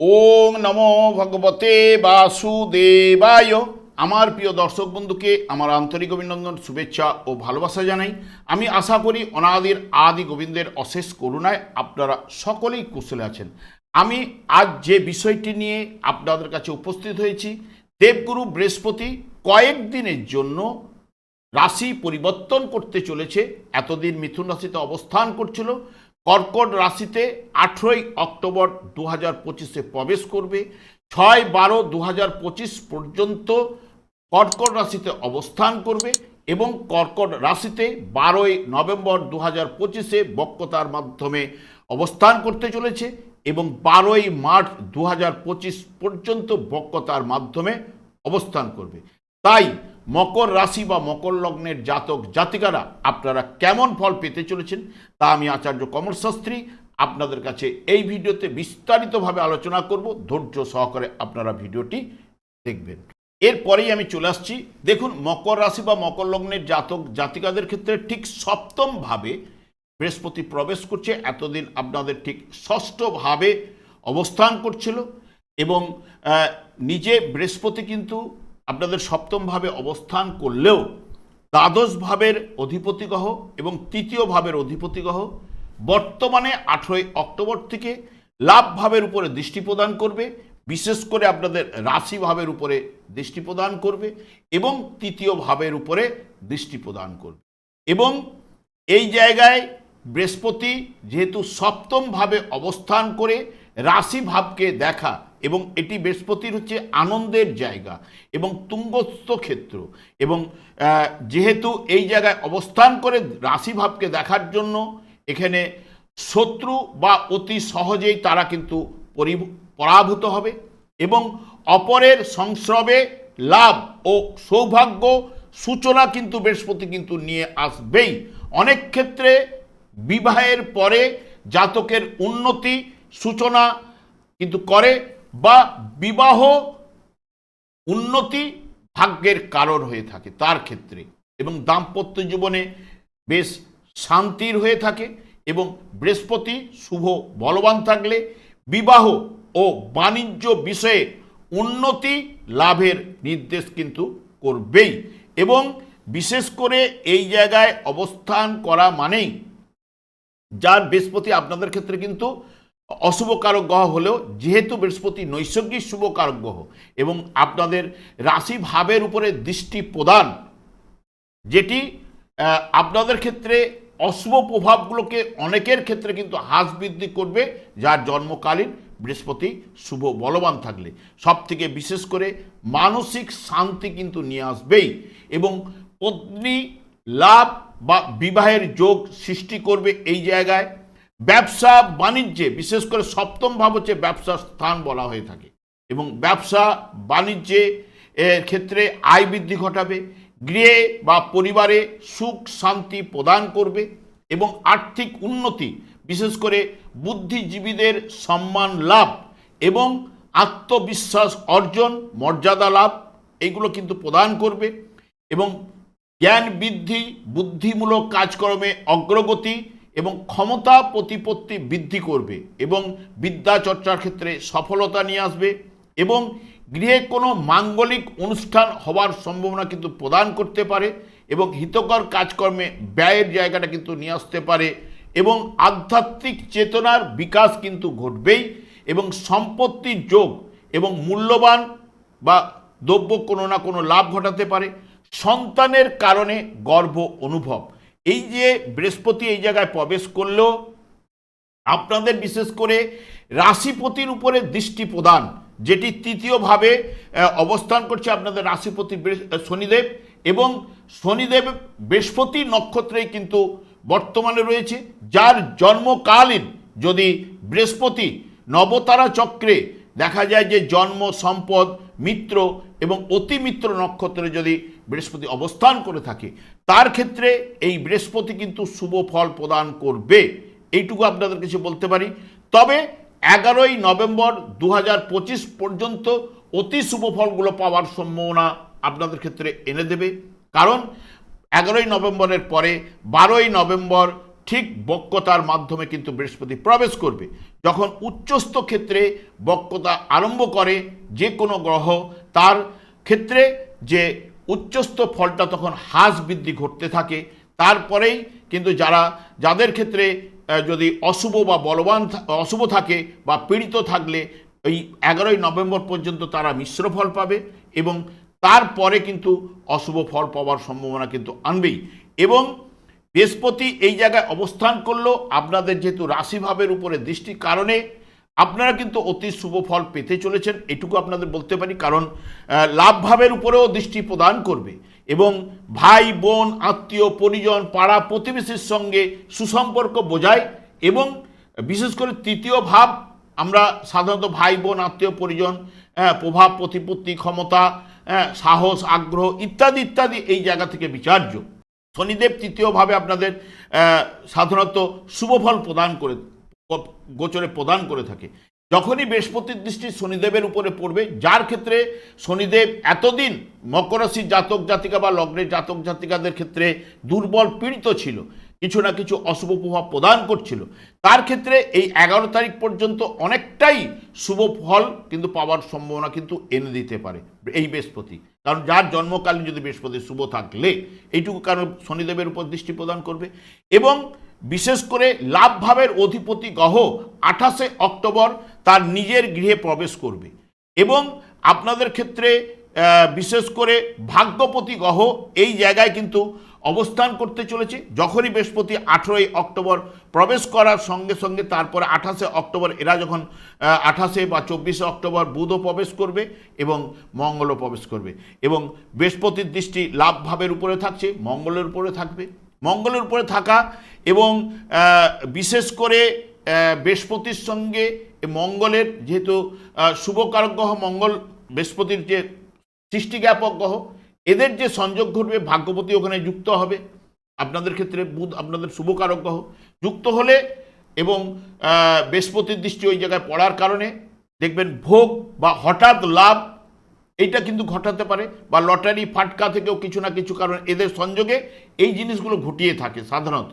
ওং নমো ভগবতে বাসুদেবায়। আমার প্রিয় দর্শক বন্ধুকে আমার আন্তরিক অভিনন্দন, শুভেচ্ছা ও ভালোবাসা জানাই। আমি আশা করি অনাদির আদি গোবিন্দের অশেষ করুণায় আপনারা সকলেই কুশলে আছেন। আমি আজ যে বিষয়টি নিয়ে আপনাদের কাছে উপস্থিত হয়েছি, দেবগুরু বৃহস্পতি কয়েকদিনের জন্য রাশি পরিবর্তন করতে চলেছে। এতদিন মিথুন রাশিতে অবস্থান করছিল। কর্কট রাশিতে আঠেরোই অক্টোবর দু হাজার পঁচিশে প্রবেশ করবে। ছয় বারো দু হাজার পঁচিশ পর্যন্ত কর্কট রাশিতে অবস্থান করবে এবং কর্কট রাশিতে বারোই নভেম্বর দু হাজার পঁচিশে বক্রতার মাধ্যমে অবস্থান করতে চলেছে এবং বারোই মার্চ দু হাজার পঁচিশ পর্যন্ত বক্রতার মাধ্যমে অবস্থান করবে। তাই মকর রাশি বা মকর লগ্নের জাতক জাতিকারা আপনারা কেমন ফল পেতে চলেছেন তা আমি আচার্য কমল শাস্ত্রী আপনাদের কাছে এই ভিডিওতে বিস্তারিতভাবে আলোচনা করব। ধৈর্য সহকারে আপনারা ভিডিওটি দেখবেন। এরপরেই আমি চলে আসছি। দেখুন, মকর রাশি বা মকর লগ্নের জাতক জাতিকাদের ক্ষেত্রে ঠিক সপ্তমভাবে বৃহস্পতি প্রবেশ করছে। এতদিন আপনাদের ঠিক ষষ্ঠভাবে অবস্থান করছিল এবং নিজে বৃহস্পতি কিন্তু আপনাদের সপ্তমভাবে অবস্থান করলেও দ্বাদশ ভাবের অধিপতি গ্রহ এবং তৃতীয় ভাবের অধিপতি গ্রহ বর্তমানে আঠেরোই অক্টোবর থেকে লাভ ভাবের উপরে দৃষ্টি প্রদান করবে, বিশেষ করে আপনাদের রাশি ভাবের উপরে দৃষ্টি প্রদান করবে এবং তৃতীয় ভাবের উপরে দৃষ্টি প্রদান করবে। এবং এই জায়গায় বৃহস্পতি যেহেতু সপ্তম ভাবে অবস্থান করে রাশি ভাবকে দেখা এবং এটি বৃহস্পতির হচ্ছে আনন্দের জায়গা এবং তুঙ্গস্থ ক্ষেত্র এবং যেহেতু এই জায়গায় অবস্থান করে রাশি ভাবকে দেখার জন্য এখানে শত্রু বা অতি সহজেই তারা কিন্তু পরি- পরাভূত হবে এবং অপরের সংস্রবে লাভ ও সৌভাগ্য সূচনা কিন্তু বৃহস্পতি কিন্তু নিয়ে আসবেই। অনেক ক্ষেত্রে বিবাহের পরে জাতকের উন্নতি সূচনা কিন্তু করে বা বিবাহ উন্নতি ভাগ্যের কারণ হয়ে থাকে তার ক্ষেত্রে। এবং দাম্পত্য জীবনে বেশ শান্তির হয়ে থাকে এবং বৃহস্পতি শুভ বলবান থাকলে বিবাহ ও বাণিজ্য বিষয়ে উন্নতি লাভের নির্দেশ কিন্তু করবেই। এবং বিশেষ করে এই জায়গায় অবস্থান করা মানেই যার বৃহস্পতি আপনাদের ক্ষেত্রে কিন্তু অশুভ কারক গ্রহ হলেও যেহেতু বৃহস্পতি নৈসর্গিক শুভ কারক গ্রহ এবং আপনাদের রাশি ভাবের উপরে দৃষ্টি প্রদান, যেটি আপনাদের ক্ষেত্রে অশুভ প্রভাবগুলোকে অনেকের ক্ষেত্রে কিন্তু হ্রাস বৃদ্ধি করবে, যার জন্মকালীন বৃহস্পতি শুভ বলবান থাকলে। সব থেকে বিশেষ করে মানসিক শান্তি কিন্তু নিয়ে আসবেই এবং পত্নী লাভ বা বিবাহের যোগ সৃষ্টি করবে এই জায়গায়। ব্যবসা বাণিজ্যে, বিশেষ করে সপ্তম ভাব হচ্ছে ব্যবসার স্থান বলা হয়ে থাকে। এবং ব্যবসা বাণিজ্যে এর ক্ষেত্রে আয় বৃদ্ধি ঘটাবে, গৃহে বা পরিবারে সুখ শান্তি প্রদান করবে এবং আর্থিক উন্নতি, বিশেষ করে বুদ্ধিজীবীদের সম্মান লাভ এবং আত্মবিশ্বাস অর্জন, মর্যাদা লাভ, এগুলো কিন্তু প্রদান করবে এবং জ্ঞান বৃদ্ধি, বুদ্ধিমূলক কাজকর্মে অগ্রগতি এবং ক্ষমতা প্রতিপত্তি বৃদ্ধি করবে এবং বিদ্যা চর্চার ক্ষেত্রে সফলতা নিয়ে আসবে এবং গৃহে কোনো মাঙ্গলিক অনুষ্ঠান হওয়ার সম্ভাবনা কিন্তু প্রদান করতে পারে এবং হিতকর কাজকর্মে ব্যয়ের জায়গাটা কিন্তু নিয়ে আসতে পারে এবং আধ্যাত্মিক চেতনার বিকাশ কিন্তু ঘটবেই এবং সম্পত্তির যোগ এবং মূল্যবান বা দ্রব্য কোনো না কোনো লাভ ঘটাতে পারে। সন্তানের কারণে গর্ব অনুভব। এই যে বৃহস্পতি এই জায়গায় প্রবেশ করলেও আপনাদের বিশেষ করে রাশিপতির উপরে দৃষ্টি প্রদান, যেটি তৃতীয়ভাবে অবস্থান করছে আপনাদের রাশিপতি শনিদেব এবং শনিদেব বৃহস্পতি নক্ষত্রেই কিন্তু বর্তমানে রয়েছে, যার জন্মকালীন যদি বৃহস্পতি নবতারা চক্রে দেখা যায় যে জন্ম, সম্পদ, মিত্র এবং অতিমিত্র নক্ষত্রে যদি বৃহস্পতি অবস্থান করে থাকে। তার ক্ষেত্রে এই বৃহস্পতি কিন্তু শুভ ফল প্রদান করবে। এইটুকু আপনাদের কিছু বলতে পারি। তবে এগারোই নভেম্বর দু হাজার পঁচিশ পর্যন্ত অতি শুভ ফলগুলো পাওয়ার সম্ভাবনা আপনাদের ক্ষেত্রে এনে দেবে। কারণ এগারোই নভেম্বরের পরে বারোই নভেম্বর ঠিক বক্রতার মাধ্যমে কিন্তু বৃহস্পতি প্রবেশ করবে। যখন উচ্চস্থ ক্ষেত্রে বক্রতা আরম্ভ করে যে কোনো গ্রহ, তার ক্ষেত্রে যে উচ্চস্থ ফলটা তখন হ্রাস বৃদ্ধি ঘটতে থাকে। তারপরেই কিন্তু যারা, যাদের ক্ষেত্রে যদি অশুভ বা বলবান অশুভ থাকে বা পীড়িত থাকলে, এই এগারোই নভেম্বর পর্যন্ত তারা মিশ্র ফল পাবে এবং তারপরে কিন্তু অশুভ ফল পাওয়ার সম্ভাবনা কিন্তু আনবেই। এবং বৃহস্পতি এই জায়গায় অবস্থান করল। আপনাদের যেহেতু রাশিভাবের উপরে দৃষ্টির কারণে আপনারা কিন্তু অতি শুভ ফল পেতে চলেছেন এটুকু আপনাদের বলতে পারি। কারণ লাভভাবের উপরেও দৃষ্টি প্রদান করবে এবং ভাই বোন আত্মীয় পরিজন পাড়া প্রতিবেশীর সঙ্গে সুসম্পর্ক বোঝায় এবং বিশেষ করে তৃতীয় ভাব আমরা সাধারণত ভাই বোন আত্মীয় পরিজন হ্যাঁ, প্রভাব প্রতিপত্তি ক্ষমতা হ্যাঁ, সাহস আগ্রহ ইত্যাদি ইত্যাদি এই জায়গা থেকে বিচার্য। শনিদেব তৃতীয়ভাবে আপনাদের সাধারণত শুভফল প্রদান করে গোচরে প্রদান করে থাকে। যখনই বৃহস্পতির দৃষ্টি শনিদেবের উপরে পড়বে, যার ক্ষেত্রে শনিদেব এতদিন মকরাশির জাতক জাতিকা বা লগ্নের জাতক জাতিকাদের ক্ষেত্রে দুর্বল পীড়িত ছিল, কিছু না কিছু অশুভ প্রভাব প্রদান করছিল, তার ক্ষেত্রে এই এগারো তারিখ পর্যন্ত অনেকটাই শুভ ফল কিন্তু পাওয়ার সম্ভাবনা কিন্তু এনে দিতে পারে এই বৃহস্পতি। কারণ যার জন্মকালীন যদি বৃহস্পতি শুভ থাকলে, এইটুকু কারণ শনিদেবের উপর দৃষ্টি প্রদান করবে এবং বিশেষ করে লাভ ভাবের অধিপতি গ্রহ আঠাশে অক্টোবর তার নিজের গৃহে প্রবেশ করবে। এবং আপনাদের ক্ষেত্রে বিশেষ করে ভাগ্যপতি গ্রহ এই জায়গায় কিন্তু অবস্থান করতে চলেছে। যখনই বৃহস্পতি আঠেরোই অক্টোবর প্রবেশ করার সঙ্গে সঙ্গে তারপরে আঠাশে অক্টোবর, এরা যখন আঠাশে বা চব্বিশে অক্টোবর বুধও প্রবেশ করবে এবং মঙ্গলও প্রবেশ করবে। এবং বৃহস্পতির দৃষ্টি লাভ ভাবের উপরে থাকছে, মঙ্গলের উপরে থাকবে। মঙ্গলের উপরে থাকা এবং বিশেষ করে বৃহস্পতির সঙ্গে মঙ্গলের যেহেতু শুভকারক গ্রহ মঙ্গল বৃহস্পতির যে সৃষ্টিজ্ঞাপক গ্রহ, এদের যে সংযোগ ঘটবে ভাগ্যপতি ওখানে যুক্ত হবে। আপনাদের ক্ষেত্রে বুধ আপনাদের শুভকারক গ্রহ যুক্ত হলে এবং বৃহস্পতির দৃষ্টি ওই জায়গায় পড়ার কারণে দেখবেন ভোগ বা হঠাৎ লাভ এইটা কিন্তু ঘটাতে পারে, বা লটারি ফাটকা থেকেও কিছু না কিছু কারণ এদের সংযোগে এই জিনিসগুলো ঘটিয়ে থাকে সাধারণত।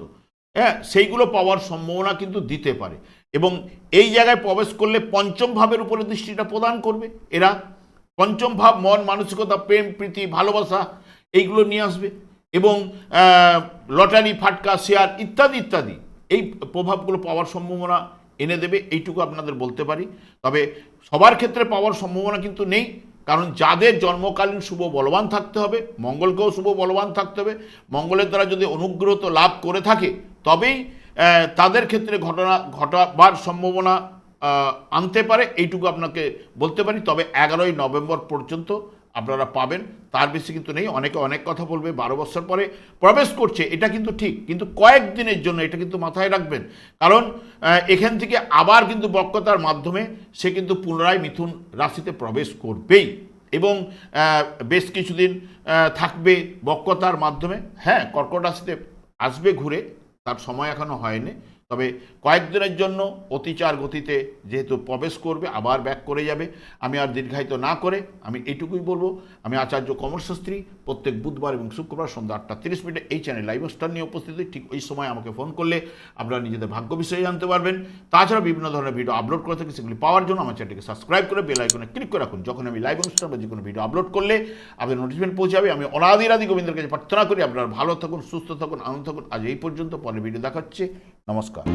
হ্যাঁ সেইগুলো পাওয়ার সম্ভাবনা কিন্তু দিতে পারে। এবং এই জায়গায় প্রবেশ করলে পঞ্চম ভাবের উপরে দৃষ্টিটা প্রদান করবে। এরা পঞ্চম ভাব, মন, মানসিকতা, প্রেম, প্রীতি, ভালোবাসা, এইগুলো নিয়ে আসবে। এবং লটারি, ফাটকা, শেয়ার ইত্যাদি ইত্যাদি, এই প্রভাবগুলো পাওয়ার সম্ভাবনা এনে দেবে। এইটুকু আপনাদের বলতে পারি। তবে সবার ক্ষেত্রে পাওয়ার সম্ভাবনা কিন্তু নেই। কারণ যাদের জন্মকালীন শুভ বলবান থাকতে হবে, মঙ্গলকেও শুভ বলবান থাকতে হবে, মঙ্গলের দ্বারা যদি অনুগ্রহ তো লাভ করে থাকে, তবেই তাদের ক্ষেত্রে ঘটনা, ঘটাবার সম্ভাবনা আনতে পারে, এইটুকু আপনাকে বলতে পারি। তবে এগারোই নভেম্বর পর্যন্ত আপনারা পাবেন। তার বেশি কিন্তু নেই। অনেকে অনেক কথা বলবে, বারো বছর পরে প্রবেশ করছে, এটা কিন্তু ঠিক। কিন্তু কয়েক দিনের জন্য এটা কিন্তু মাথায় রাখবেন। কারণ এখান থেকে আবার কিন্তু বক্রতার মাধ্যমে সে কিন্তু পুনরায় মিথুন রাশিতে প্রবেশ করবেই। এবং বেশ কিছুদিন থাকবে বক্রতার মাধ্যমে। হ্যাঁ কর্কট রাশিতে আসবে ঘুরে। তার সময় এখনও হয়নি। তবে কয়েকদিনের জন্য অতিচার গতিতে যেহেতু প্রবেশ করবে, আবার ব্যাক করে যাবে। আমি আর দীর্ঘায়িত না করে আমি এইটুকুই বলব, আমি আচার্য কমল শাস্ত্রী প্রত্যেক বুধবার এবং শুক্রবার সন্ধ্যা আটটা তিরিশ মিনিটে এই চ্যানেল লাইভ স্টার নিয়ে উপস্থিত ঠিক ওই সময় আমাকে ফোন করলে আপনারা নিজেদের ভাগ্য বিষয়ে জানতে পারবেন। তাছাড়া বিভিন্ন ধরনের ভিডিও আপলোড করে থাকি, সেগুলি পাওয়ার জন্য আমার চ্যানেলটিকে সাবস্ক্রাইব করে বেল আইকনে ক্লিক করে রাখুন। যখন আমি লাইভ অনুষ্ঠান বা যে কোনো ভিডিও আপলোড করলে আপনাদের নোটিফিকেশন পৌঁছাবে আমি অনাদিরাদি গোবিন্দের কাছে প্রার্থনা করি, আপনারা ভালো থাকুন, সুস্থ থাকুন, আনন্দ থাকুন। আজ এই পর্যন্ত, পরের ভিডিও দেখাচ্ছে নমস্কার।